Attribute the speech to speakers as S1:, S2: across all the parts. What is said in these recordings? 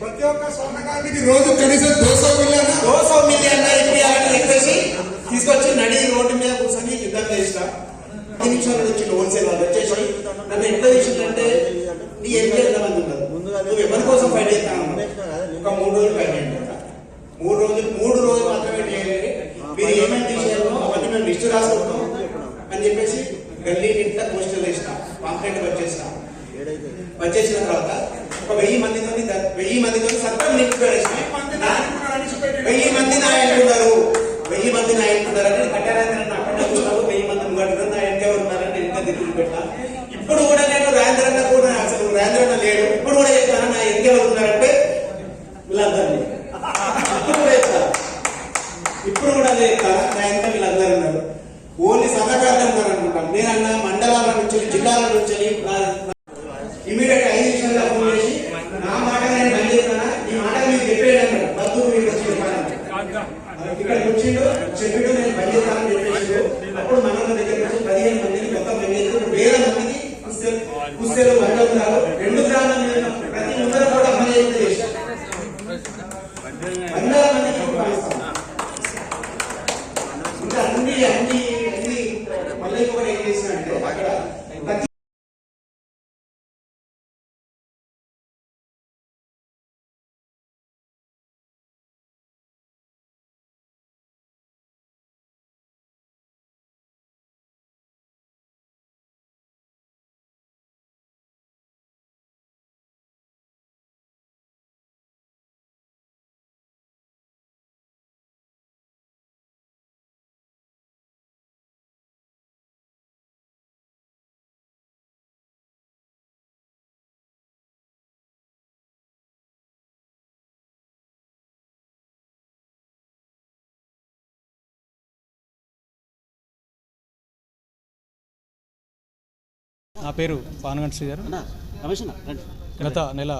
S1: ప్రతి ఒక్క స్వర్ణకారుడికి రోజు కనీసం దోసో మిలియన్
S2: దోసో మిలియన్ ఇప్పియాలని చెప్పేసి తీసుకొచ్చి నడి రోడ్డు మీద కూర్చొని యుద్ధం చేసిన. పది నిమిషాలు వచ్చి హోల్సేల్ వాళ్ళు వచ్చేసి నన్ను ఎట్లా చేసిందంటే నీ ఎంపీ ఎంతమంది ఉన్నారు? నువ్వు ఎవరి కోసం ఫైట్ చేస్తాను ఒక మూడు రోజులు ఫైట్ అయ్యింది మూడు రోజులు మూడు రోజులు మాత్రమే చేయాలి మీరు ఏమేమి తీసేయాలో అవన్నీ మేము లిస్టు రాసుకుంటాం. అని చెప్పేసి గల్లీ ఇంట్లో పోస్టర్లు వేసిన పాంప్లెట్ వచ్చేసిన. వచ్చేసిన తర్వాత ఒక వెయ్యి మందితో వెయ్యి మందితో నింపుకోరేసి వెయ్యి మంది నా ఉన్నారు. వెయ్యి మంది నా ఉన్నారని కట్టారాయణ అక్కడ కూర్చున్నావు వెయ్యి మంది ముంగట్టున్నారు నా వెనక ఉన్నారని నేను ఇంకా దిక్కులు పెట్టా. ఇప్పుడు కూడా నేను రాజేంద్రన్న కూడా అసలు రాజేంద్రన్న లేడు. ఇప్పుడు కూడా చెప్తాను నా ఎవరు ఉన్నారంటే వీళ్ళందరినీ. ఇప్పుడు కూడా చెప్తాను ఇప్పుడు కూడా అదే చెప్తాను నా వెనక వీళ్ళందరూ ఉన్నారు. ఓన్లీ సన్నకార్థం అనుకుంటాం నేనన్నా మండలాల నుంచి జిల్లాల నుంచి కుస్తెలు బండలు రెండు గ్రామాల మీద ప్రతి ముందర కూడా పని చేసి వందల మందికి ఇంకా అన్ని అన్ని అన్ని మళ్ళీ కూడా ఏం చేసినట్టే
S3: నా పేరు పానగంట శ్రీధర్. గత నెల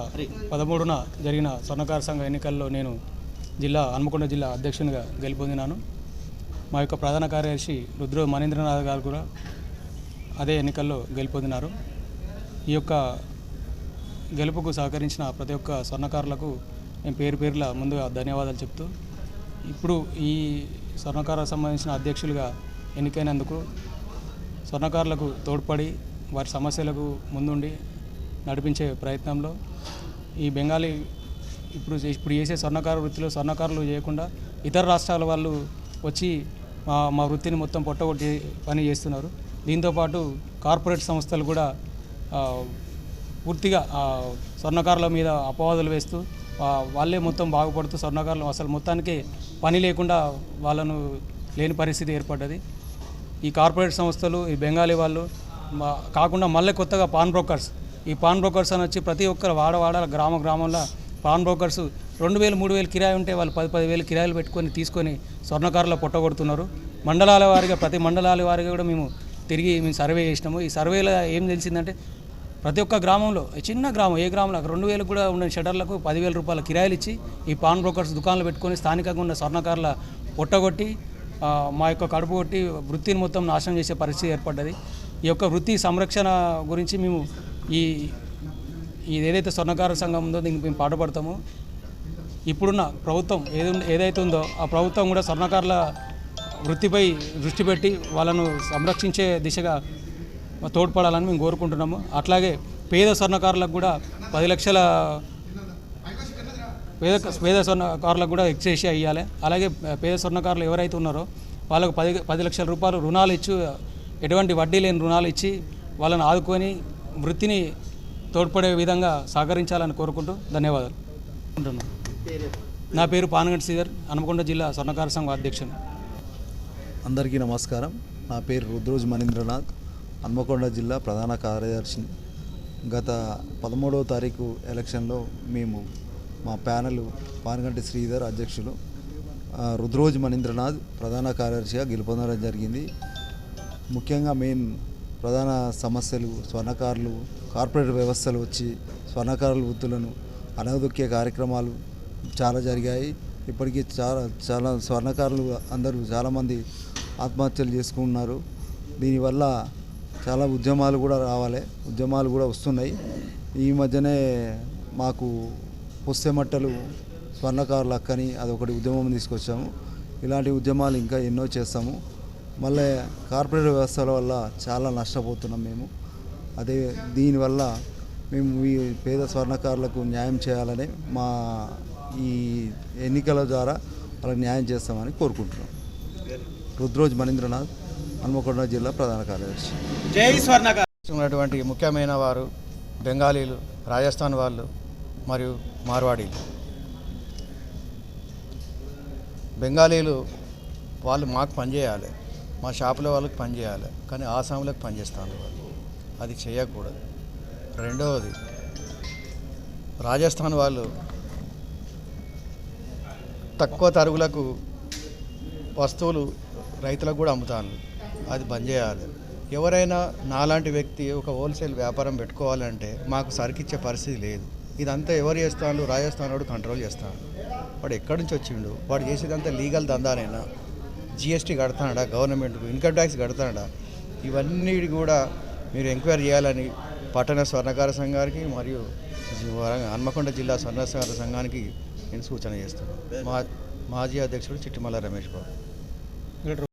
S3: పదమూడున జరిగిన స్వర్ణకార సంఘ ఎన్నికల్లో నేను జిల్లా హన్మకొండ జిల్లా అధ్యక్షునిగా గెలుపొందినాను. మా యొక్క ప్రధాన కార్యదర్శి రుద్ర మణీంద్రనాథ్ గారు కూడా అదే ఎన్నికల్లో గెలుపొందినారు. ఈ యొక్క గెలుపుకు సహకరించిన ప్రతి ఒక్క స్వర్ణకారులకు నేను పేరు పేరుల ముందుగా ధన్యవాదాలు చెప్తూ ఇప్పుడు ఈ స్వర్ణకారులకు సంబంధించిన అధ్యక్షులుగా ఎన్నికైనందుకు స్వర్ణకారులకు తోడ్పడి వారి సమస్యలకు ముందుండి నడిపించే ప్రయత్నంలో ఈ బెంగాలీ ఇప్పుడు ఇప్పుడు చేసే స్వర్ణకార వృత్తిలో స్వర్ణకారులు చేయకుండా ఇతర రాష్ట్రాల వాళ్ళు వచ్చి మా మా వృత్తిని మొత్తం పొట్టగొట్టి పని చేస్తున్నారు. దీంతోపాటు కార్పొరేట్ సంస్థలు కూడా పూర్తిగా స్వర్ణకారుల మీద అపవాదులు వేస్తూ వాళ్ళే మొత్తం బాగుపడుతూ స్వర్ణకారులు అసలు మొత్తానికి పని లేకుండా వాళ్ళను లేని పరిస్థితి ఏర్పడ్డది. ఈ కార్పొరేట్ సంస్థలు ఈ బెంగాలీ వాళ్ళు కాకుండా మళ్ళీ కొత్తగా పాన్ బ్రోకర్స్. ఈ పాన్ బ్రోకర్స్ అని వచ్చి ప్రతి ఒక్కరు వాడవాడ గ్రామ గ్రామంలో పాన్ బ్రోకర్స్ రెండు వేలు మూడు వేలు కిరాయి ఉంటే వాళ్ళు పది పది వేలు కిరాయిలు పెట్టుకొని తీసుకొని స్వర్ణకారుల పొట్టగొడుతున్నారు. మండలాల వారిగా ప్రతి మండలాల వారిగా కూడా మేము తిరిగి మేము సర్వే చేసినాము. ఈ సర్వేలో ఏం తెలిసిందంటే ప్రతి ఒక్క గ్రామంలో చిన్న గ్రామం ఏ గ్రామంలో రెండు వేలు కూడా ఉన్న షటర్లకు పదివేల రూపాయల కిరాయిలు ఇచ్చి ఈ పాన్ బ్రోకర్స్ దుకాణాలు పెట్టుకొని స్థానికంగా ఉన్న స్వర్ణకారుల పొట్టగొట్టి మా యొక్క కడుపు కొట్టి వృత్తిని మొత్తం నాశనం చేసే పరిస్థితి ఏర్పడ్డది. ఈ యొక్క వృత్తి సంరక్షణ గురించి మేము ఈ ఈ ఏదైతే స్వర్ణకార సంఘం ఉందో దీనికి మేము పాటుపడతాము ఇప్పుడున్న ప్రభుత్వం ఏది ఏదైతే ఉందో ఆ ప్రభుత్వం కూడా స్వర్ణకారుల వృత్తిపై దృష్టి పెట్టి వాళ్ళను సంరక్షించే దిశగా తోడ్పడాలని మేము కోరుకుంటున్నాము. అట్లాగే పేద స్వర్ణకారులకు కూడా పది లక్షల పేద పేద స్వర్ణకారులకు కూడా ఎక్సేషియా ఇవ్వాలి అలాగే పేద స్వర్ణకారులు ఎవరైతే ఉన్నారో వాళ్ళకు పది పది లక్షల రూపాయలు రుణాలు ఇచ్చి ఎటువంటి వడ్డీ లేని రుణాలు ఇచ్చి వాళ్ళని ఆదుకొని వృత్తిని తోడ్పడే విధంగా సహకరించాలని కోరుకుంటూ ధన్యవాదాలు. ఉంటున్నాను నా పేరు పానగంటి శ్రీధర్ హనుమకొండ జిల్లా స్వర్ణకార సంఘం అధ్యక్షుడు
S4: అందరికీ నమస్కారం. నా పేరు రుద్రోజ్ మణీంద్రనాథ్ హన్మకొండ జిల్లా ప్రధాన కార్యదర్శి. గత పదమూడవ తారీఖు ఎలక్షన్లో మేము మా ప్యానెల్ పానగంటి శ్రీధర్ అధ్యక్షులు రుద్రోజు రుద్రోజ్ మణీంద్రనాథ్ ప్రధాన కార్యదర్శిగా గెలుపొందడం జరిగింది. ముఖ్యంగా మెయిన్ ప్రధాన సమస్యలు స్వర్ణకారులు కార్పొరేట్ వ్యవస్థలు వచ్చి స్వర్ణకారుల వృత్తులను అనగదొక్కే కార్యక్రమాలు చాలా జరిగాయి. ఇప్పటికీ చాలా చాలా స్వర్ణకారులు అందరూ చాలామంది ఆత్మహత్యలు చేసుకుంటున్నారు. దీనివల్ల చాలా ఉద్యమాలు కూడా రావాలి ఉద్యమాలు కూడా వస్తున్నాయి. ఈ మధ్యనే మాకు పుస్తెమట్టలు స్వర్ణకారుల అక్కని అదొకటి ఉద్యమం తీసుకొచ్చాము. ఇలాంటి ఉద్యమాలు ఇంకా ఎన్నో చేస్తాము. మళ్ళీ కార్పొరేట్ వ్యవస్థల వల్ల చాలా నష్టపోతున్నాం మేము. అదే దీనివల్ల మేము ఈ పేద స్వర్ణకారులకు న్యాయం చేయాలని మా ఈ ఎన్నికల ద్వారా వాళ్ళకి న్యాయం చేస్తామని కోరుకుంటున్నాం. రుద్రోజ్ మనీంద్రనాథ్ హన్మకొండ జిల్లా ప్రధాన కార్యదర్శి.
S3: జై స్వర్ణకారు.
S5: ఉన్నటువంటి ముఖ్యమైన వారు బెంగాలీలు రాజస్థాన్ వాళ్ళు మరియు మార్వాడీలు. బెంగాలీలు వాళ్ళు మాకు పనిచేయాలి. మా షాపులో వాళ్ళకి పనిచేయాలి కానీ ఆసాములకు పనిచేస్తాను వాళ్ళు. అది చేయకూడదు. రెండవది రాజస్థాన్ వాళ్ళు తక్కువ తరుగులకు వస్తువులు రైతులకు కూడా అమ్ముతాను అది బంద్ చేయాలి. ఎవరైనా నాలాంటి వ్యక్తి ఒక హోల్సేల్ వ్యాపారం పెట్టుకోవాలంటే మాకు సరికిచ్చే పరిస్థితి లేదు. ఇదంతా ఎవరు చేస్తాను రాజస్థాన్ వాడు కంట్రోల్ చేస్తాను వాడు ఎక్కడి నుంచి వచ్చిండు? వాడు చేసేదంతా లీగల్ దందానేనా? జిఎస్టీ కడతాడా గవర్నమెంట్కు ఇన్కమ్ ట్యాక్స్ కడతాడా ఇవన్నీ కూడా మీరు ఎంక్వైరీ చేయాలని పట్టణ స్వర్ణకార సంఘానికి మరియు హన్మకొండ జిల్లా స్వర్ణకార సంఘానికి నేను సూచన చేస్తున్నాను. మా మాజీ అధ్యక్షుడు చిట్టిమల్ల రమేష్ బాబు.